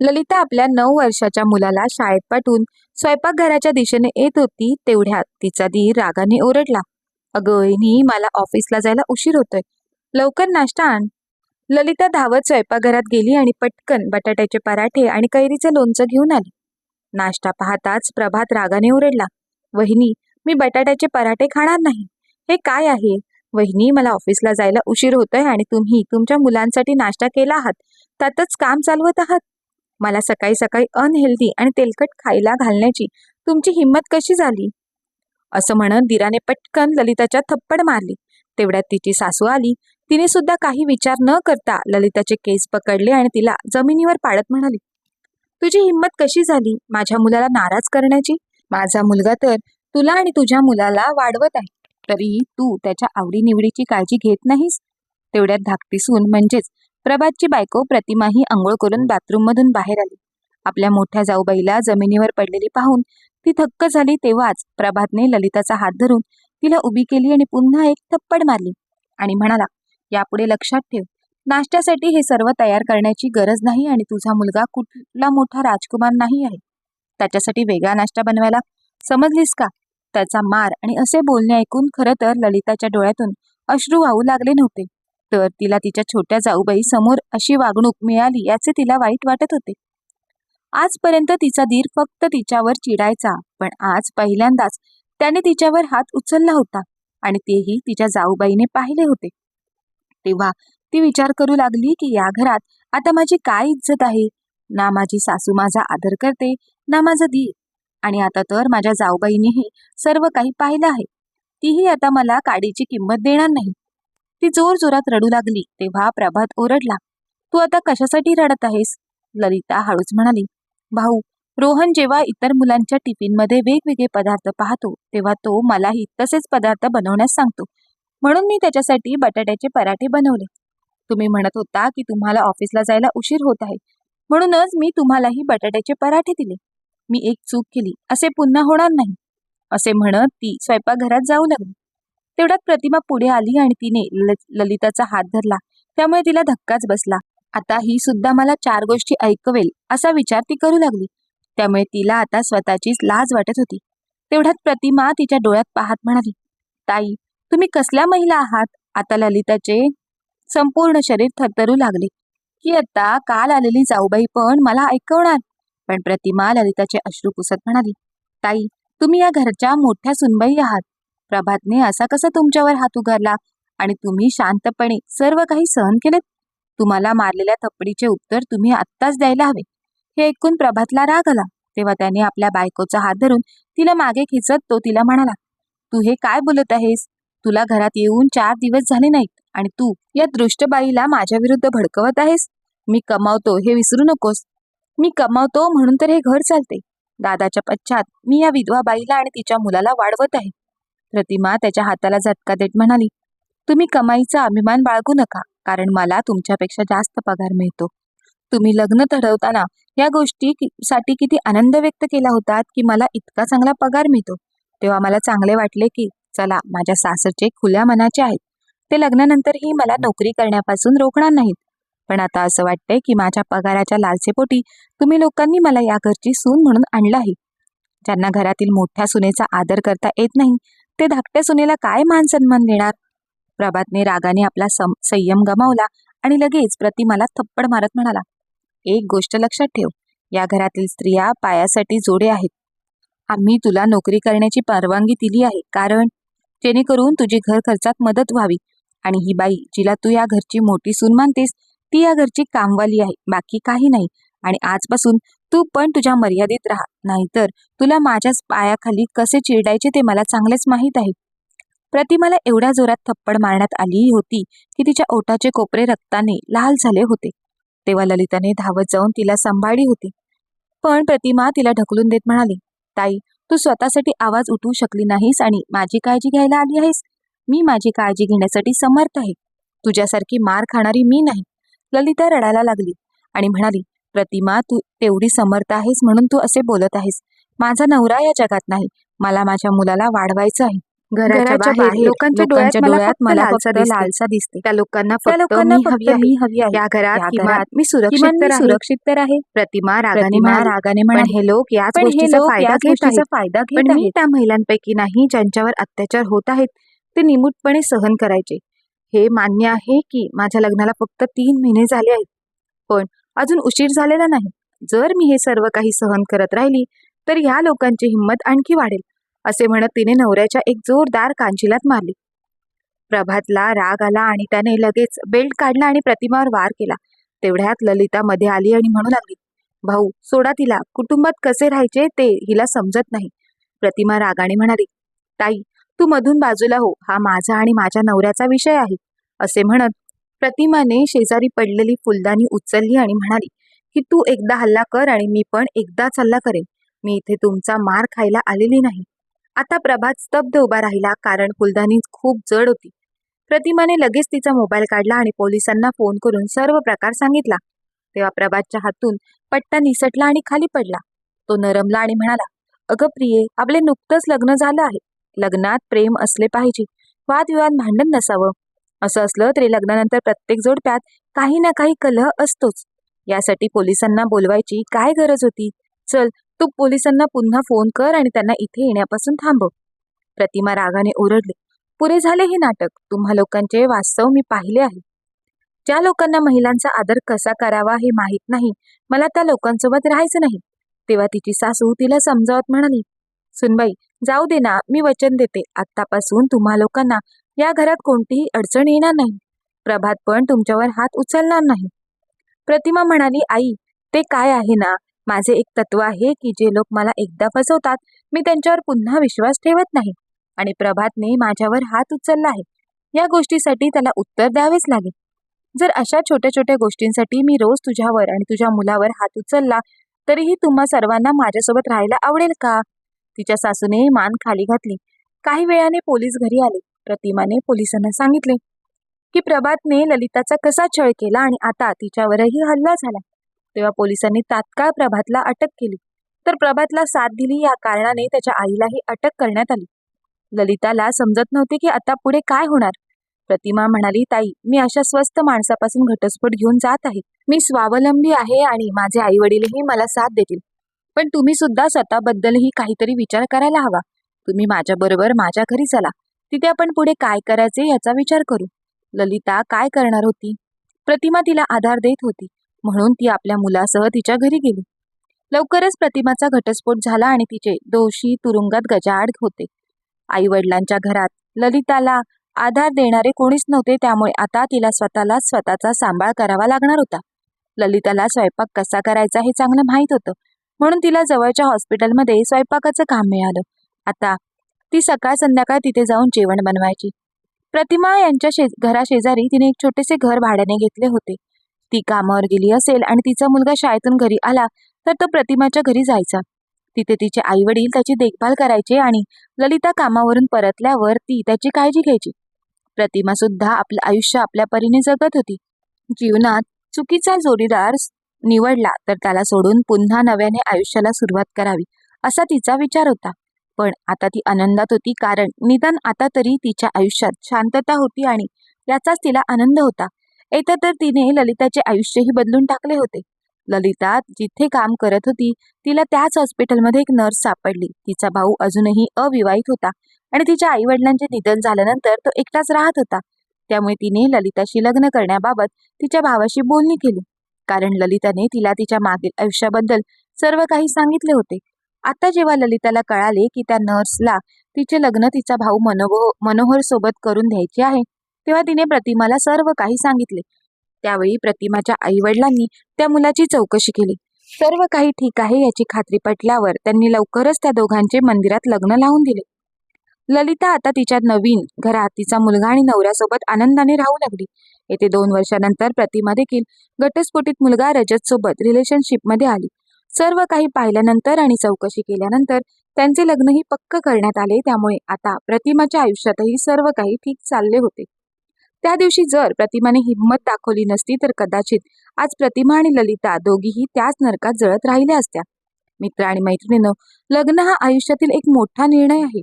ललिता आपल्या नऊ वर्षाच्या मुलाला शाळेत पाठवून स्वयंपाकघराच्या दिशेने येत होती तेवढ्यात तिचा धीर रागाने ओरडला. अगोईनी मला ऑफिसला जायला उशीर होतोय. लवकर नाश्ता आण. ललिता धावत स्वयंपाकघरात गेली आणि पटकन बटाट्याचे पराठे आणि कैरीचं लोणचं घेऊन आली. नाश्ता पाहताच प्रभात रागाने ओरडला. वहिनी मी बटाट्याचे पराठे खाणार नाही. हे काय आहे? वहिनी मला ऑफिसला जायला उशीर होतोय आणि तुम्ही तुमच्या मुलांसाठी नाश्ता केला आहात. त्यातच काम चालवत आहात. मला सकाळी सकाळी अनहेल्दी आणि तेलकट खायला घालण्याची तुमची हिंमत कशी झाली? असं म्हणत दिराने पटकन ललिताच्या थप्पड मारली. तेवढ्यात तिची सासू आली. तिने सुद्धा काही विचार न करता ललिताचे केस पकडले आणि तिला जमिनीवर पाडत म्हणाली तुझी हिंमत कशी झाली? माझ्या मुलाला नाराज करण्याची? माझा मुलगा तर तुला आणि तुझ्या मुलाला वाढवत आहे. तरीही तू त्याच्या आवडीनिवडीची काळजी घेत नाहीस? तेवढ्यात धाकटी सून म्हणजेच प्रभातची बायको प्रतिमाही आंघोळ करून बाथरूममधून बाहेर आली. आपल्या मोठ्या जाऊबाईला जमिनीवर पडलेली पाहून ती थक्क झाली तेव्हाच प्रभातने ललिताचा हात धरून तिला उभी केली आणि पुन्हा एक थप्पड मारली आणि म्हणाला यापुढे लक्षात ठेव. नाश्त्यासाठी हे सर्व तयार करण्याची गरज नाही आणि तुझा मुलगा कुठला मोठा राजकुमार नाही आहे. त्याच्यासाठी वेगळा नाश्ता बनवायला समजलीस का? त्याचा मार आणि असे बोलणे ऐकून खरं तर ललिताच्या डोळ्यातून अश्रू वाहू लागले नव्हते. तर तिला तिच्या छोट्या जाऊबाई समोर अशी वागणूक मिळाली याचे तिला वाईट वाटत होते. आजपर्यंत तिचा धीर फक्त तिच्यावर चिडायचा पण आज पहिल्यांदाच त्याने तिच्यावर हात उचलला होता आणि तेही तिच्या जाऊबाईने पाहिले होते. तेव्हा ती विचार करू लागली की या घरात आता माझी काय इज्जत आहे? ना माझी सासू माझा आदर करते ना माझा धीर आणि आता तर माझ्या जाऊबाईनेही सर्व काही पाहिलं आहे. तीही आता मला काडीची किंमत देणार नाही. ती जोर जोरात रडू लागली. तेव्हा प्रभात ओरडला तू आता कशासाठी रडत आहेस? ललिता हळूच म्हणाली भाऊ रोहन जेव्हा इतर मुलांच्या टिफिनमध्ये वेगवेगळे पदार्थ पाहतो तेव्हा तो मलाही तसेच पदार्थ बनवण्यास सांगतो. म्हणून मी त्याच्यासाठी बटाट्याचे पराठे बनवले. तुम्ही म्हणत होता की तुम्हाला ऑफिसला जायला उशीर होत आहे. म्हणूनच मी तुम्हालाही बटाट्याचे पराठे दिले. मी एक चूक केली असे पुन्हा होणार नाही. असे म्हणत ती स्वयंपाकघरात जाऊ लागली. तेवढ्यात प्रतिमा पुढे आली आणि तिने ललिताचा हात धरला. त्यामुळे तिला धक्काच बसला. आता ही सुद्धा मला चार गोष्टी ऐकवेल असा विचार ती करू लागली. त्यामुळे तिला आता स्वतःचीच लाज वाटत होती. तेवढ्यात प्रतिमा तिच्या डोळ्यात पाहत म्हणाली ताई तुम्ही कसल्या महिला आहात? आता ललिताचे संपूर्ण शरीर थरथरू लागले. की आता काल आलेली जाऊबाई पण मला ऐकवणार. पण प्रतिमा ललिताचे अश्रू पुसत म्हणाली ताई तुम्ही या घरच्या मोठ्या सुनबाई आहात. प्रभातने असा कसा तुमच्यावर हात उघडला आणि तुम्ही शांतपणे सर्व काही सहन केलेत? तुम्हाला मारलेल्या थपडीचे उत्तर तुम्ही आत्ताच द्यायला हवे. हे ऐकून प्रभातला राग आला. तेव्हा त्याने आपल्या बायकोचा हात धरून तिला मागे खेचत तो तिला म्हणाला तू हे काय बोलत आहेस? तुला घरात येऊन चार दिवस झाले नाहीत आणि तू या दृष्टबाईला माझ्या विरुद्ध भडकवत आहेस? मी कमावतो हे विसरू नकोस. मी कमावतो म्हणून तर हे घर चालते. दादाच्या पश्चात मी या विधवा बाईला आणि तिच्या मुलाला वाढवत आहे. प्रतिमा त्याच्या हाताला झटका देत म्हणाली तुम्ही कमाईचा अभिमान बाळगू नका कारण मला तुमच्यापेक्षा जास्त पगार मिळतो. तुम्ही लग्न ठरवताना या गोष्टी कि- साठी किती आनंद व्यक्त केला होता की मला इतका चांगला पगार मिळतो. तेव्हा मला चांगले वाटले की चला माझ्या सासरचे खुल्या मनाचे आहेत. ते लग्नानंतरही मला नोकरी करण्यापासून रोखणार नाहीत. पण आता असं वाटतंय की माझ्या पगाराच्या लालसेपोटी तुम्ही लोकांनी मला या घरची सून म्हणून आणलं आहे. ज्यांना घरातील मोठ्या सुनेचा आदर करता येत नाही ते धाकट्या सुनेला काय मान सन्मान देणार? प्रभातने रागाने आपला सम संयम गमावला आणि लगेच प्रतिमाला थप्पड मारत म्हणाला एक गोष्ट लक्षात ठेव या घरातील स्त्रिया पायासाठी जोडे आहेत. आम्ही तुला नोकरी करण्याची परवानगी दिली आहे. कारण जेणेकरून तुझी घर खर्चात मदत व्हावी आणि ही बाई जिला तू या घरची मोठी सून मानतेस ती या घरची कामवाली आहे. बाकी काही नाही. आणि आजपासून तू पण तुझ्या मर्यादित राहा. नाहीतर तुला माझ्याच पायाखाली कसे चिरडायचे ते मला चांगलेच माहीत आहे. प्रतिमाला एवढ्या जोरात थप्पड मारण्यात आली होती की तिच्या ओटाचे कोपरे रक्ताने लाल झाले होते. तेव्हा ललिताने धावत जाऊन तिला सांभाळली होती. पण प्रतिमा तिला ढकलून देत म्हणाली ताई तू स्वतःसाठी आवाज उठवू शकली नाहीस आणि माझी काळजी घ्यायला आली आहेस. मी माझी काळजी घेण्यासाठी समर्थ आहे. तुझ्यासारखी मार खाणारी मी नाही. ललिता रडायला लागली आणि म्हणाली प्रतिमा तू तेवढी समर्थ आहेस म्हणून तू असे बोलत आहेस. माझा नवरा या जगात नाही. मला माझ्या मुलाला वाढवायचं आहे. घराच्या बाहेर लोकांच्या डोळ्यात मला फक्त लालसा दिसते त्या लोकांना लोकांना हवी हवी आहे. या घरात मी सुरक्षित सुरक्षित तर आहे. प्रतिमा रागाने रागाने पण म्हणाली हे लोक याच गोष्टीचा फायदा घेत फायदा घेत मी त्या महिलांपैकी नाही ज्यांच्यावर अत्याचार होत आहेत. ते निमूटपणे सहन करायचे. हे मान्य आहे की माझ्या लग्नाला फक्त तीन महिने झाले आहेत. पण अजून उशीर झालेला नाही. जर मी हे सर्व काही सहन करत राहिली तर ह्या लोकांची हिंमत आणखी वाढेल असे म्हणत तिने नवऱ्याच्या एक जोरदार कांचिलात मारली. प्रभातला राग आला आणि त्याने लगेच बेल्ट काढला आणि प्रतिमावर वार केला. तेवढ्यात ललिता मध्ये आली आणि म्हणू लागली भाऊ सोडा तिला. कुटुंबात कसे राहायचे ते हिला समजत नाही. प्रतिमा रागाने म्हणाली ताई तू मधून बाजूला हो. हा माझा आणि माझ्या नवऱ्याचा विषय आहे. असे म्हणत प्रतिमाने शेजारी पडलेली फुलदाणी उचलली आणि म्हणाली की तू एकदा हल्ला कर आणि मी पण एकदाच हल्ला करेन. मी इथे तुमचा मार खायला आलेली नाही. आता प्रभात स्तब्ध उभा राहिला कारण फुलदाणी खूप जड होती. प्रतिमाने लगेच तिचा मोबाईल काढला आणि पोलिसांना फोन करून सर्व प्रकार सांगितला. तेव्हा प्रभातच्या हातून पट्टा निसटला आणि खाली पडला. तो नरमला आणि म्हणाला अगं प्रिये आपले नुकतंच लग्न झालं आहे. लग्नात प्रेम असले पाहिजे. वादविवाद भांडण नसावं. असं असलं तरी लग्नानंतर प्रत्येक जोडप्यात काही ना काही कलह असतोच. यासाठी पोलिसांना बोलवायची काय गरज होती? चल तू पोलिसांना पुन्हा फोन कर आणि त्यांना इथे येण्यापासून थांबव. प्रतिमा रागाने ओरडले. पुरे झाले हे नाटक. तुम्हा लोकांचे वास्तव मी पाहिले आहे. ज्या लोकांना महिलांचा आदर कसा करावा हे माहीत नाही मला त्या लोकांसोबत राहायचं नाही. तेव्हा तिची सासू तिला समजावत म्हणाली सुनबाई जाऊ दे ना मी वचन देते. आत्तापासून तुम्हा लोकांना या घरात कोणतीही अडचण येणार नाही. प्रभात पण तुमच्यावर हात उचलणार नाही. प्रतिमा म्हणाली आई ते काय आहे ना? माझे एक तत्व आहे की जे लोक मला एकदा फसवतात मी त्यांच्यावर पुन्हा विश्वास ठेवत नाही. आणि प्रभातने माझ्यावर हात उचलला आहे. या गोष्टीसाठी त्याला उत्तर द्यावेच लागेल. जर अशा छोट्या छोट्या गोष्टींसाठी मी रोज तुझ्यावर आणि तुझ्या मुलावर हात उचलला तरीही तुम्हा सर्वांना माझ्यासोबत राहायला आवडेल का? तिच्या सासूने मान खाली घातली. काही वेळाने पोलीस घरी आले. प्रतिमाने पोलिसांना सांगितले की प्रभातने ललिताचा कसा छळ केला आणि आता तिच्यावरही हल्ला झाला. तेव्हा पोलिसांनी तात्काळ प्रभातला अटक केली. तर प्रभातला साथ दिली या कारणाने त्याच्या आईलाही अटक करण्यात आली. ललिताला समजत नव्हते की आता पुढे काय होणार. प्रतिमा म्हणाली ताई मी अशा स्वस्त माणसापासून घटस्फोट घेऊन जात आहे. मी स्वावलंबी आहे आणि माझे आई वडीलही मला साथ देतील. पण तुम्ही सुद्धा स्वतःबद्दलही काहीतरी विचार करायला हवा. तुम्ही माझ्याबरोबर माझ्या घरी चला. तिथे आपण पुढे काय करायचे याचा विचार करू. ललिता काय करणार होती? प्रतिमा तिला आधार देत होती. म्हणून ती आपल्या मुलासह तिच्या घरी गेली. लवकरच प्रतिमाचा घटस्फोट झाला आणि तिचे दोषी तुरुंगात गजाआड होते. आई वडिलांच्या घरात ललिताला आधार देणारे कोणीच नव्हते त्यामुळे आता तिला स्वतःला स्वतःचा सांभाळ करावा लागणार होता. ललिताला स्वयंपाक कसा करायचा हे चांगलं माहीत होतं. म्हणून तिला जवळच्या हॉस्पिटलमध्ये स्वयंपाकाचं काम मिळालं. आता ती सकाळ संध्याकाळ तिथे जाऊन जेवण बनवायची. प्रतिमा यांच्या शे घराशेजारी तिने एक छोटेसे घर भाड्याने घेतले होते. ती कामावर गेली असेल आणि तिचा मुलगा शाळेतून घरी आला तर तो प्रतिमाच्या घरी जायचा. तिथे तिचे आई वडील त्याची देखभाल करायचे आणि ललिता कामावरून परतल्यावर ती त्याची काळजी घ्यायची. प्रतिमा सुद्धा आपलं आयुष्य आपल्या परीने जगत होती. जीवनात चुकीचा जोडीदार निवडला तर त्याला सोडून पुन्हा नव्याने आयुष्याला सुरुवात करावी असा तिचा विचार होता. पण आता ती आनंदात होती कारण निदान आता तरी तिच्या आयुष्यात शांतता होती आणि याचाच तिला आनंद होता. येतं तर तिने ललिताचे आयुष्यही बदलून टाकले होते. ललिता जिथे काम करत होती तिला त्याच हॉस्पिटलमध्ये एक नर्स सापडली. तिचा भाऊ अजूनही अविवाहित होता आणि तिच्या आई वडिलांचे निधन झाल्यानंतर तो एकटाच राहत होता. त्यामुळे तिने ललिताशी लग्न करण्याबाबत तिच्या भावाशी बोलणी केली. कारण ललिताने तिला तिच्या मागील आयुष्याबद्दल सर्व काही सांगितले होते. आता जेव्हा ललिताला कळाले की त्या नर्सला तिचे लग्न तिचा भाऊ मनोहो मनोहर सोबत करून द्यायचे आहे तेव्हा तिने प्रतिमाला सर्व काही सांगितले. त्यावेळी प्रतिमाच्या आई वडिलांनी त्या मुलाची चौकशी केली. सर्व काही ठीक आहे याची खात्री पटल्यावर त्यांनी लवकरच त्या दोघांचे मंदिरात लग्न लावून दिले. ललिता आता तिच्या नवीन घरात तिचा मुलगा आणि नवऱ्यासोबत आनंदाने राहू लागली. येथे दोन वर्षानंतर प्रतिमा देखील घटस्फोटीत मुलगा रजत सोबत रिलेशनशिपमध्ये आली. सर्व काही पाहिल्यानंतर आणि चौकशी केल्यानंतर त्यांचे लग्नही पक्क करण्यात आले. त्यामुळे आता प्रतिमाच्या आयुष्यातही सर्व काही ठीक चालले होते. त्या दिवशी जर प्रतिमाने हिंमत दाखवली नसती तर कदाचित आज प्रतिमा आणि ललिता दोघीही त्याच नरकात जळत राहिल्या असत्या. मित्र आणि मैत्रिणीनं लग्न हा आयुष्यातील एक मोठा निर्णय आहे.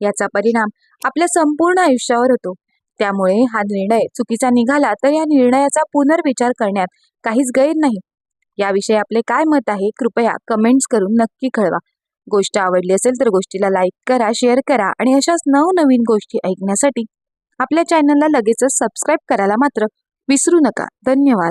याचा परिणाम आपल्या संपूर्ण आयुष्यावर होतो. त्यामुळे हा निर्णय चुकीचा निघाला तर या निर्णयाचा पुनर्विचार करण्यात काहीच गैर नाही. याविषयी आपले काय मत आहे कृपया कमेंट्स करून नक्की कळवा. गोष्ट आवडली असेल तर गोष्टीला लाईक करा शेअर करा आणि अशाच नवनवीन गोष्टी ऐकण्यासाठी आपल्या चॅनलला लगेचच सबस्क्राईब करायला मात्र विसरू नका. धन्यवाद.